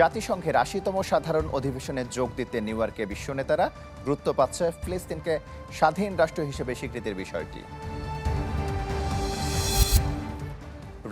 জাতিসংঘের আশিতম সাধারণ অধিবেশনে যোগ দিতে নিউ ইয়র্কে বিশ্ব নেতারা গুরুত্ব পাচ্ছে ফিলিস্তিনকে স্বাধীন রাষ্ট্র হিসেবে স্বীকৃতির বিষয়টি।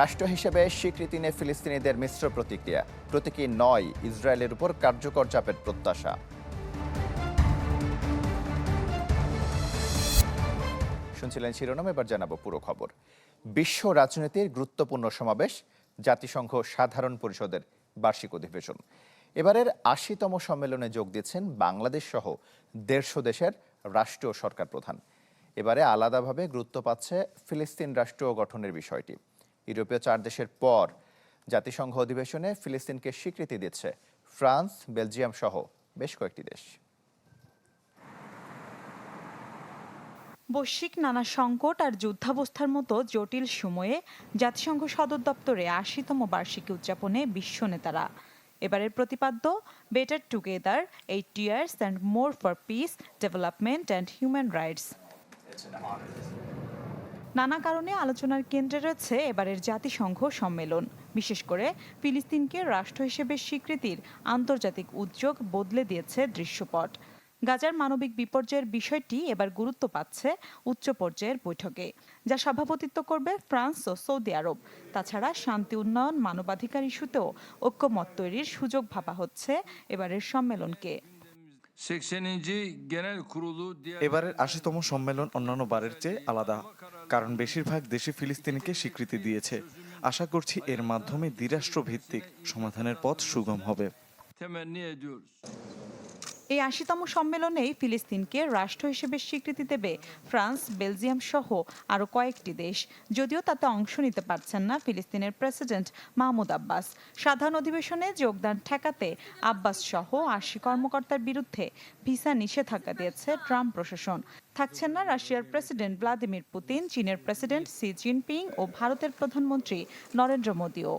রাষ্ট্র হিসেবে স্বীকৃতি নিয়ে ফিলিস্তিনিদের মিশ্র প্রতিক্রিয়া, প্রতীকী নয় ইসরায়েলের উপর কার্যকর চাপের প্রত্যাশা। শুনছিলেন শিরোনাম, এবার জানাব পুরো খবর। বিশ্ব রাজনীতির গুরুত্বপূর্ণ সমাবেশ, জাতিসংঘ সাধারণ পরিষদের বার্ষিক অধিবেশন। এবারের আশিতম সম্মেলনে যোগ দিচ্ছেন বাংলাদেশ সহ দেড়শো দেশের রাষ্ট্রীয় সরকার প্রধান। এবারে আলাদাভাবে গুরুত্ব পাচ্ছে ফিলিস্তিন রাষ্ট্র গঠনের বিষয়টি। ইউরোপীয় চার দেশের পর জাতিসংঘ অধিবেশনে ফিলিস্তিনকে স্বীকৃতি দিচ্ছে ফ্রান্স, বেলজিয়াম সহ বেশ কয়েকটি দেশ। বৈশ্বিক নানা সংকট আর যুদ্ধাবস্থার মতো জটিল সময়ে জাতিসংঘ সদর দপ্তরে আশিতম বার্ষিকী উদযাপনে বিশ্ব নেতারা। এবারের প্রতিপাদ্য better together eight years and more for peace development and human rights নানা কারণে আলোচনার কেন্দ্রে রয়েছে এবারের জাতিসংঘ সম্মেলন। বিশেষ করে ফিলিস্তিনকে রাষ্ট্র হিসেবে স্বীকৃতির আন্তর্জাতিক উদ্যোগ বদলে দিয়েছে দৃশ্যপট। গাজার মানবিক বিপর্যয়ের বিষয়টি এবার গুরুত্ব পাচ্ছে উচ্চ পর্যায়ের বৈঠকে যা সভাপতিত্ব করবে ফ্রান্স ও সৌদি আরব তাছাড়া শান্তি উন্নয়ন মানবাধিকার ইস্যুতেও ঐক্যমত তৈরির সুযোগ ভাবা হচ্ছে এবারের সম্মেলনকে 80. Genel Kurulu diğer এবারের আশিতম সম্মেলন অন্যান্য বারের চেয়ে আলাদা কারণ বেশিরভাগ দেশে ফিলিস্তিনিকে স্বীকৃতি দিয়েছে আশা করছি এর মাধ্যমে দ্বিরাষ্ট্র ভিত্তিক সমাধানের পথ সুগম হবে. এই আশিতম সম্মেলনেই ফিলিস্তিনকে রাষ্ট্র হিসেবে স্বীকৃতি দেবে ফ্রান্স, বেলজিয়াম সহ আরও কয়েকটি দেশ। যদিও তাতে অংশ নিতে পারছেন না ফিলিস্তিনের প্রেসিডেন্ট মাহমুদ আব্বাস। সাধারণ অধিবেশনে যোগদান ঠেকাতে আব্বাস সহ আশি কর্মকর্তার বিরুদ্ধে ভিসা নিষেধাজ্ঞা দিয়েছে ট্রাম্প প্রশাসন। থাকছেন না রাশিয়ার প্রেসিডেন্ট ভ্লাদিমির পুতিন, চীনের প্রেসিডেন্ট সি জিনপিং ও ভারতের প্রধানমন্ত্রী নরেন্দ্র মোদীও।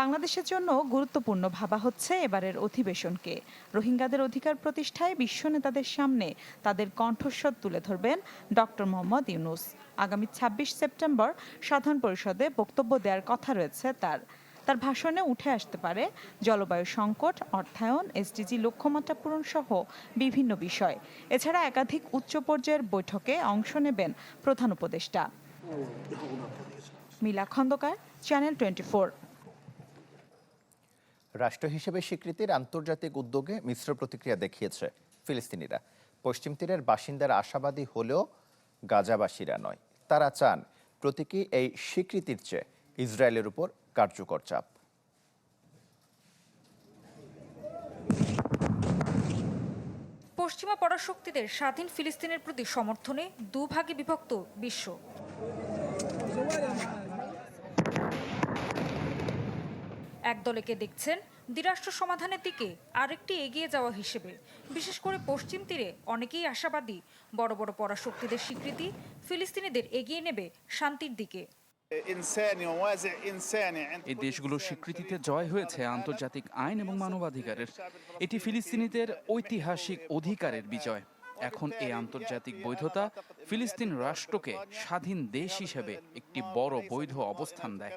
বাংলাদেশের জন্য গুরুত্বপূর্ণ ভাবা হচ্ছে এবারের অধিবেশনকে। রোহিঙ্গাদের অধিকার প্রতিষ্ঠায় বিশ্ব নেতাদের সামনে তাদের কণ্ঠস্বর তুলে ধরবেন ডক্টর মোহাম্মদ ইউনুস। আগামী ২৬ সেপ্টেম্বর সাধারণ পরিষদে বক্তব্য দেওয়ার কথা রয়েছে তার। তার ভাষণে উঠে আসতে পারে জলবায়ু সংকট, অর্থায়ন, এসডিজি, লক্ষ্যমাত্রা পূরণ সহ বিভিন্ন বিষয়। এছাড়া একাধিক উচ্চ পর্যায়ের বৈঠকে অংশ নেবেন প্রধান উপদেষ্টা। মিলা খন্দকার চ্যানেল টোয়েন্টি রাষ্ট্র হিসেবে স্বীকৃতির আন্তর্জাতিক উদ্যোগে মিশ্র প্রতিক্রিয়া দেখিয়েছে ফিলিস্তিনিরা। পশ্চিম তীরের বাসিন্দারা আশাবাদী হলেও গাজাবাসীরা নয়। তারা চান প্রতীকী এই স্বীকৃতির চেয়ে ইসরায়েলের উপর কার্যকর চাপ। পশ্চিমা পরাশক্তিদের স্বাধীন ফিলিস্তিনের প্রতি সমর্থনে দুভাগে বিভক্ত বিশ্ব। একদলেকে দেখছেন। দ্বিরাষ্ট্র সমাধানের দিকে আরেকটি এগিয়ে যাওয়া হিসেবে। বিশেষ করে পশ্চিম তীরে অনেকেই আশাবাদী। বড় বড় পরাশক্তিদের স্বীকৃতি ফিলিস্তিনিদের এগিয়ে নেবে শান্তির দিকে। এই দেশগুলোর স্বীকৃতিতে জয় হয়েছে আন্তর্জাতিক আইন এবং মানবাধিকারের। এটি ফিলিস্তিনিদের ঐতিহাসিক অধিকারের বিজয়। এখন এই আন্তর্জাতিক বৈধতা ফিলিস্তিন রাষ্ট্রকে স্বাধীন দেশ হিসেবে একটি বড় বৈধ অবস্থান দেয়।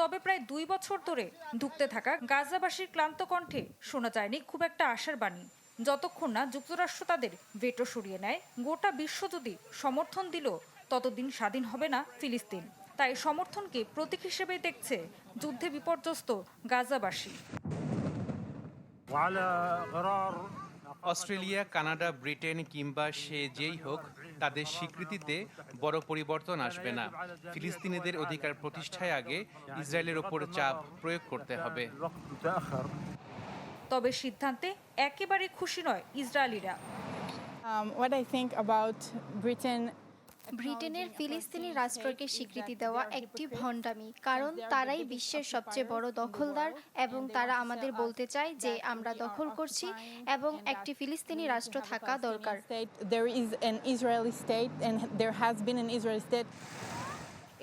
তবে প্রায় দুই বছর ধরে ঢুকতে থাকা গাজাবাসীর ক্লান্ত কণ্ঠে শোনা যায়নি খুব একটা আশার বাণী। যতক্ষণ না যুক্তরাষ্ট্র তাদের ভেটো সরিয়ে নেয়, গোটা বিশ্ব যদি সমর্থন দিল, ততদিন স্বাধীন হবে না ফিলিস্তিন। তাই সমর্থনকে প্রতীক হিসেবে দেখছে যুদ্ধে বিপর্যস্ত গাজাবাসী। অস্ট্রেলিয়া কানাডা ব্রিটেন কিংবা সে যেই হোক তাদের স্বীকৃতিতে বড় পরিবর্তন আসবে না। ফিলিস্তিনিদের অধিকার প্রতিষ্ঠায় আগে ইসরায়েলের ওপর চাপ প্রয়োগ করতে হবে। তবে সিদ্ধান্তে একেবারে খুশি নয় ইসরায়েলিরা। Um, what I think about Britain ব্রিটেনের ফিলিস্তিনি রাষ্ট্রকে স্বীকৃতি দেওয়া একটি ভণ্ডামি কারণ তারাই বিশ্বের সবচেয়ে বড় দখলদার এবং তারা আমাদের বলতে চায় যে আমরা দখল করছি এবং একটি ফিলিস্তিনি রাষ্ট্র থাকা দরকার।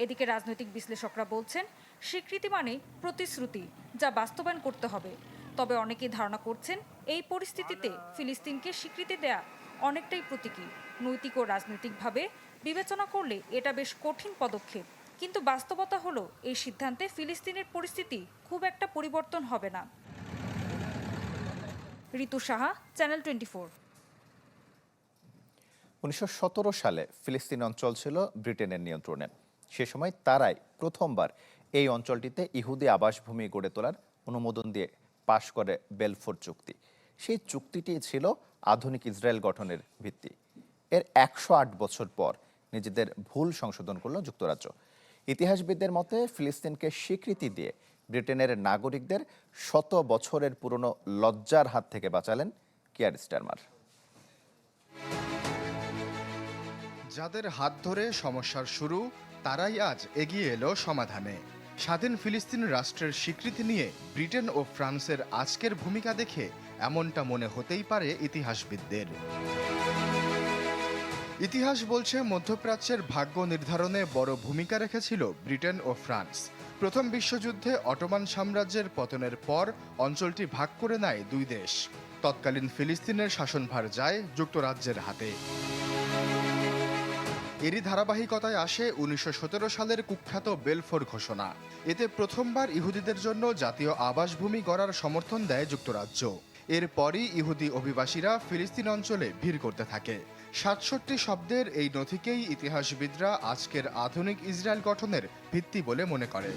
এদিকে রাজনৈতিক বিশ্লেষকরা বলছেন স্বীকৃতি মানে প্রতিশ্রুতি যা বাস্তবায়ন করতে হবে। তবে অনেকেই ধারণা করছেন এই পরিস্থিতিতে ফিলিস্তিনকে স্বীকৃতি দেয়া অনেকটাই প্রতীকী। নৈতিক ও রাজনৈতিকভাবে বিবেচনা করলে এটা বেশ কঠিন পদক্ষেপ। কিন্তু বাস্তবতা হলো, এই সিদ্ধান্তে ফিলিস্তিনের পরিস্থিতি খুব একটা পরিবর্তন হবে না। Ritu Saha channel twenty four উনিশশো সালে ফিলিস্তিন অঞ্চল ছিল ব্রিটেনের নিয়ন্ত্রণে। সে সময় তারাই প্রথমবার এই অঞ্চলটিতে ইহুদি আবাসভূমি গড়ে তোলার অনুমোদন দিয়ে পাশ করে বেলফোর চুক্তি। সেই চুক্তিটি ছিল আধুনিক ইসরায়েল গঠনের ভিত্তি। এর একশো আট বছর পর নিজেদের ভুল সংশোধন করল যুক্তরাজ্য। ইতিহাসবিদদের মতে, ফিলিস্তিনকে স্বীকৃতি দিয়ে ব্রিটেনের নাগরিকদের শত বছরের পুরনো লজ্জার হাত থেকে বাঁচালেন কিয়ার স্টারমার। যাদের হাত ধরে সমস্যার শুরু, তারাই আজ এগিয়ে এলো সমাধানে। স্বাধীন ফিলিস্তিন রাষ্ট্রের স্বীকৃতি নিয়ে ব্রিটেন ও ফ্রান্সের আজকের ভূমিকা দেখে এমনটা মনে হতেই পারে ইতিহাসবিদদের। ইতিহাস বলছে মধ্যপ্রাচ্যের ভাগ্য নির্ধারণে বড় ভূমিকা রেখেছিল ব্রিটেন ও ফ্রান্স। প্রথম বিশ্বযুদ্ধে অটোমান সাম্রাজ্যের পতনের পর অঞ্চলটি ভাগ করে নেয় দুই দেশ। তৎকালীন ফিলিস্তিনের শাসনভার যায় যুক্তরাজ্যের হাতে। এরই ধারাবাহিকতায় আসে উনিশশো সতেরো সালের কুখ্যাত বেলফোর ঘোষণা। এতে প্রথমবার ইহুদিদের জন্য জাতীয় আবাসভূমি গড়ার সমর্থন দেয় যুক্তরাজ্য। এরপরই ইহুদি অভিবাসীরা ফিলিস্তিন অঞ্চলে ভিড় করতে থাকে। সাতষট্টি শব্দের এই নথিকেই ইতিহাসবিদরা আজকের আধুনিক ইসরায়েল গঠনের ভিত্তি বলে মনে করে।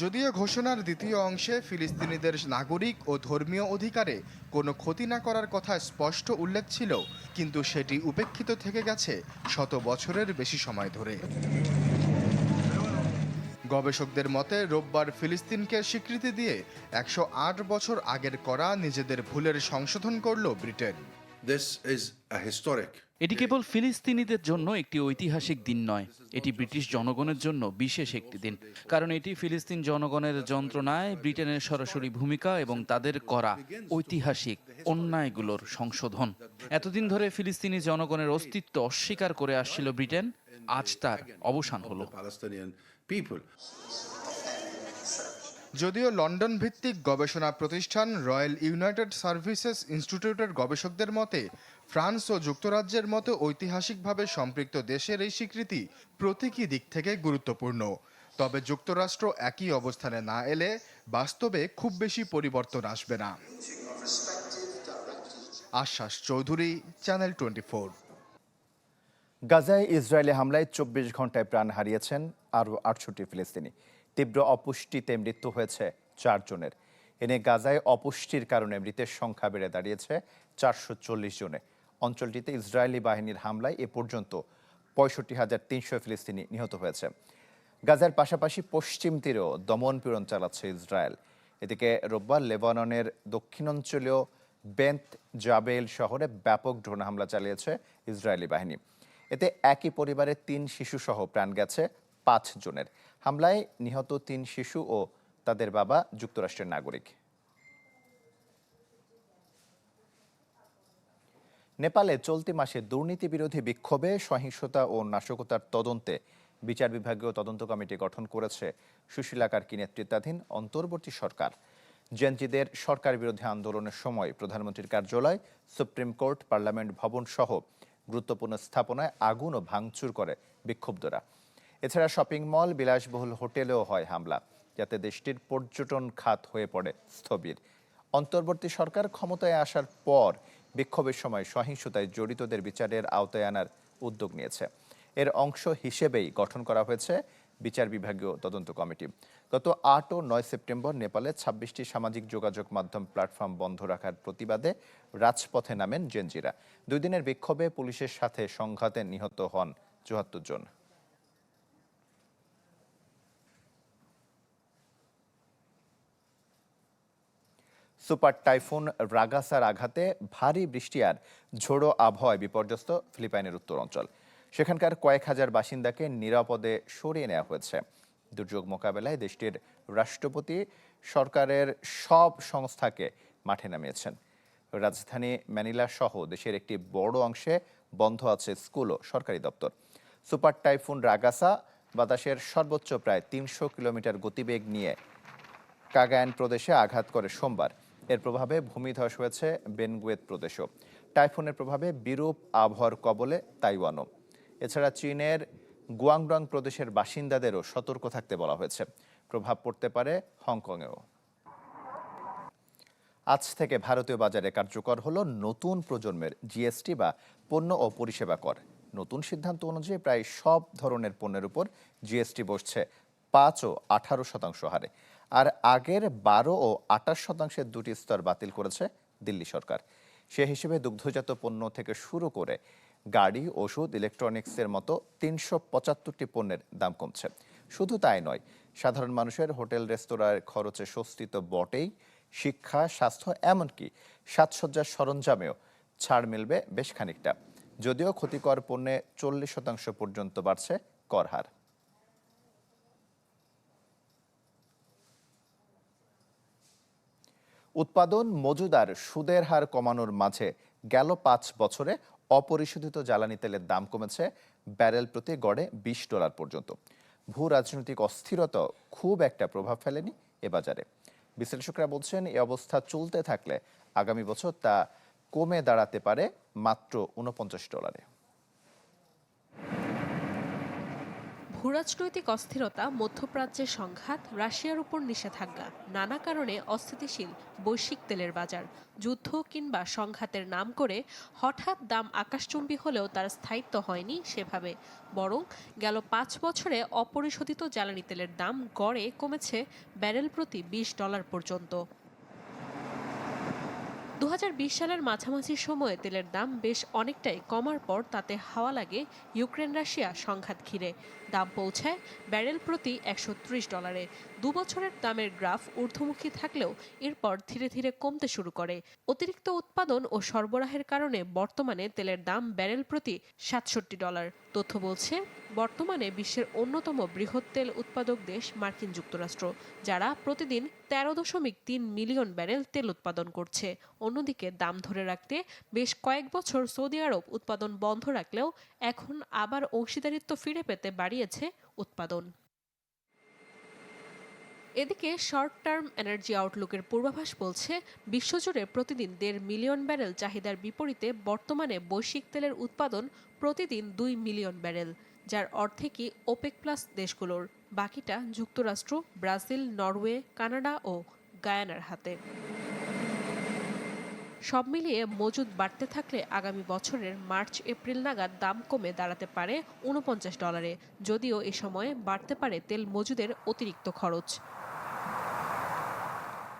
যদিও ঘোষণার দ্বিতীয় অংশে ফিলিস্তিনিদের নাগরিক ও ধর্মীয় অধিকারে কোনো ক্ষতি না করার কথা স্পষ্ট উল্লেখ ছিল, কিন্তু সেটি উপেক্ষিত থেকে গেছে শত বছরের বেশি সময় ধরে। গবেষকদের মতে রোববার ফিলিস্তিনকে স্বীকৃতি দিয়ে একশো আট বছর আগের করা নিজেদের ভুলের সংশোধন করল ব্রিটেন। এটি কেবল ফিলিস্তিনিদের জন্য একটি ঐতিহাসিক দিন নয় এটি ব্রিটিশ জনগণের জন্য বিশেষ একটি দিন। কারণ এটি ফিলিস্তিন জনগণের যন্ত্রণায় ব্রিটেনের সরাসরি ভূমিকা এবং তাদের করা ঐতিহাসিক অন্যায়গুলোর সংশোধন। এতদিন ধরে ফিলিস্তিনি জনগণের অস্তিত্ব অস্বীকার করে আসছিল ব্রিটেন আজ তার অবসান হলো। People. যদিও লন্ডন ভিত্তিক গবেষণা প্রতিষ্ঠান রয়্যাল ইউনাইটেড সার্ভিসেস ইনস্টিটিউটের গবেষকদের মতে, ফ্রান্স ও যুক্তরাজ্যের মতো ঐতিহাসিকভাবে সম্পৃক্ত দেশের এই স্বীকৃতি প্রতীকী দিক থেকে গুরুত্বপূর্ণ। তবে যুক্তরাষ্ট্র একই অবস্থানে না এলে বাস্তবে খুব বেশি পরিবর্তন আসবে না। আশ্বাস চৌধুরী চ্যানেল টোয়েন্টি গাজায় ইসরায়েলি হামলায় চব্বিশ ঘন্টায় প্রাণ হারিয়েছেন আরও আটষট্টি ফিলিস্তিনি। তীব্র অপুষ্টিতে মৃত্যু হয়েছে চারজনের। এনে গাজায় অপুষ্টির কারণে মৃতের সংখ্যা বেড়ে দাঁড়িয়েছে চারশো চল্লিশ জনে। অঞ্চলটিতে ইসরায়েলি বাহিনীর হামলায় এ পর্যন্ত পঁয়ষট্টি হাজার তিনশো ফিলিস্তিনি নিহত হয়েছে। গাজার পাশাপাশি পশ্চিম তীরেও দমন পীড়ন চালাচ্ছে ইসরায়েল। এদিকে রোববার লেবাননের দক্ষিণাঞ্চলীয় বেন্ত জাবেল শহরে ব্যাপক ড্রোন হামলা চালিয়েছে ইসরায়েলি বাহিনী। এতে একই পরিবারের তিন শিশু সহ প্রাণ গেছে পাঁচ জনের। হামলায় নিহত তিন শিশু ও তাদের বাবা যুক্তরাষ্ট্রের নাগরিক। নেপালে চলতি মাসে দুর্নীতি বিরোধী বিক্ষোভে সহিংসতা ও নাশকতার তদন্তে বিচার বিভাগীয় তদন্ত কমিটি গঠন করেছে সুশীলা কার্কি নেতৃত্বাধীন অন্তর্বর্তী সরকার। জেনজিদের সরকার বিরোধী আন্দোলনের সময় প্রধানমন্ত্রীর কার্যালয়, সুপ্রিম কোর্ট, পার্লামেন্ট, ভবন সহ গুরুত্বপূর্ণ স্থাপনায় আগুন ও ভাঙচুর করে বিক্ষুব্ধরা। এছাড়া শপিং মল, বিলাসবহুল হোটেলেও হয় হামলা, যাতে দেশটির পর্যটন খাত হয়ে পড়ে স্থবির। অন্তর্বর্তী সরকার ক্ষমতায় আসার পর বিক্ষোভের সময় সহিংসতায় জড়িতদের বিচারের আওতায় আনার উদ্যোগ নিয়েছে। এর অংশ হিসেবেই গঠন করা হয়েছে বিচার বিভাগীয় তদন্ত কমিটি। গত আট ও নয় সেপ্টেম্বর নেপালে ছাব্বিশটি সামাজিক যোগাযোগ মাধ্যম প্ল্যাটফর্ম বন্ধ রাখার প্রতিবাদে রাজপথে নামেন জেনজিরা। দুই দিনের বিক্ষোভে পুলিশের সাথে সংঘাতে নিহত হন চুয়াত্তর জন। সুপার টাইফুন রাগাসার আঘাতে ভারী বৃষ্টি আর ঝোড়ো আবহাওয়ায় বিপর্যস্ত ফিলিপাইনের উত্তর অঞ্চল। সেখানকার কয়েক হাজার বাসিন্দাকে নিরাপদে সরিয়ে নেওয়া হয়েছে। দুর্যোগ মোকাবেলায় দেশটির রাষ্ট্রপতি সরকারের সব সংস্থাকে মাঠে নামিয়েছেন। রাজধানী ম্যানিলা সহ দেশের একটি বড় অংশে বন্ধ আছে স্কুল ও সরকারি দপ্তর। সুপার টাইফুন রাগাসা বাতাসের সর্বোচ্চ প্রায় তিনশো কিলোমিটার গতিবেগ নিয়ে কাগায়ান প্রদেশে আঘাত করে সোমবার। এর প্রভাবে ভূমিধস হয়েছে বেনগুয়েত প্রদেশও। টাইফুনের প্রভাবে বিরূপ আবহাওয়ার কবলে তাইওয়ানও। এছাড়া চীনের গুয়াংডং প্রদেশের বাসিন্দাদেরও সতর্ক থাকতে বলা হয়েছে। প্রভাব পড়তে পারে হংকংয়েও। আজ থেকে ভারতীয় বাজারে কার্যকর হলো নতুন প্রজন্মের জিএসটি বা পণ্য ও পরিষেবা কর। নতুন সিদ্ধান্ত অনুযায়ী প্রায় সব ধরনের পণ্যের উপর জিএসটি বসছে, পাঁচ ও আঠারো শতাংশ হারে। আর আগের বারো ও আঠাশ শতাংশের দুটি স্তর বাতিল করেছে দিল্লি সরকার। সে হিসেবে দুগ্ধজাত পণ্য থেকে শুরু করে গাড়ি, ওষুধ ইলেকট্রনিক্সের মতো তিনশো পঁচাত্তরটি পণ্যের দাম কমছে। শুধু তাই নয়, সাধারণ মানুষের হোটেল, রেস্তোরাঁর খরচে স্বস্তি তো বটেই। শিক্ষা, স্বাস্থ্য, এমনকি সাজসজ্জার সরঞ্জামেও ছাড় মিলবে বেশ খানিকটা। যদিও ক্ষতিকর পণ্যে চল্লিশ শতাংশ পর্যন্ত বাড়ছে কর হার। উৎপাদন মজুদার সুদের হার কমানোর মাঝে গেল পাঁচ বছরে অপরিশোধিত জ্বালানি তেলের দাম কমেছে ব্যারেল প্রতি গড়ে বিশ ডলার পর্যন্ত। ভূ রাজনৈতিক অস্থিরতা খুব একটা প্রভাব ফেলেনি এ বাজারে। বিশ্লেষকরা বলছেন, এ অবস্থা চলতে থাকলে আগামী বছর তা কমে দাঁড়াতে পারে মাত্র উনপঞ্চাশ ডলারে। ভূরাজনৈতিক অস্থিরতা, মধ্যপ্রাচ্যের সংঘাত, রাশিয়ার উপর নিষেধাজ্ঞা, নানা কারণে অস্থিতিশীল বৈশ্বিক তেলের বাজার, যুদ্ধ কিংবা সংঘাতের নাম করে হঠাৎ দাম আকাশচুম্বী হলেও তার স্থায়িত্ব হয়নি সেভাবে। বরং গেল পাঁচ বছরে অপরিশোধিত জ্বালানি তেলের দাম গড়ে কমেছে ব্যারেল প্রতি বিশ ডলার পর্যন্ত। দু হাজার বিশ সালের মাঝামাঝি সময়ে তেলের দাম বেশ অনেকটাই কমার পর তাতে হাওয়া লাগে ইউক্রেন রাশিয়া সংঘাত ঘিরে। দাম পৌঁছায় ব্যারেল প্রতি একশো ত্রিশ ডলারে। দু বছরের দামের গ্রাফ ঊর্ধ্বমুখী থাকলেও এরপর ধীরে ধীরে কমতে শুরু করে। অতিরিক্ত উৎপাদন ও সরবরাহের কারণে বর্তমানে তেলের দাম ব্যারেল প্রতি সাতষট্টি ডলার। তথ্য বলছে, বর্তমানে বিশ্বের অন্যতম বৃহৎ তেল উৎপাদক দেশ মার্কিন যুক্তরাষ্ট্র, যারা প্রতিদিন তেরো দশমিক তিন মিলিয়ন ব্যারেল তেল উৎপাদন করছে। অন্যদিকে দাম ধরে রাখতে বেশ কয়েক বছর সৌদি আরব উৎপাদন বন্ধ রাখলেও এখন আবার অংশীদারিত্ব ফিরে পেতে বাড়িয়েছে উৎপাদন। এদিকে শর্ট টার্ম এনার্জি আউটলুকের পূর্বাভাস বলছে, বিশ্বজুড়ে প্রতিদিন দেড় মিলিয়ন ব্যারেল চাহিদার বিপরীতে বর্তমানে বৈশ্বিক তেলের উৎপাদন প্রতিদিন দুই মিলিয়ন ব্যারেল যার অর্ধেকই ওপেক প্লাস দেশগুলোর। বাকিটা যুক্তরাষ্ট্র, ব্রাজিল, নরওয়ে, কানাডা ও গায়ানার হাতে। সব মিলিয়ে মজুদ বাড়তে থাকলে আগামী বছরের মার্চ, এপ্রিল নাগাদ দাম কমে দাঁড়াতে পারে উনপঞ্চাশ ডলারে যদিও এ সময়ে বাড়তে পারে তেল মজুদের অতিরিক্ত খরচ।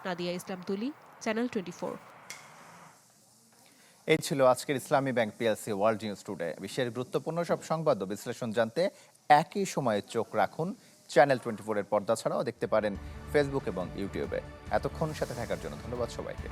নাদিয়া ইসলাম তুলি চ্যানেল টোয়েন্টি এই ছিল আজকের Islami bank PLC world news today বিশ্বের গুরুত্বপূর্ণ সব সংবাদ ও বিশ্লেষণ জানতে একই সময়ে চোখ রাখুন চ্যানেল টোয়েন্টি ফোরের পর্দা ছাড়াও দেখতে পারেন ফেসবুক এবং ইউটিউবে এতক্ষণ সাথে থাকার জন্য ধন্যবাদ সবাইকে।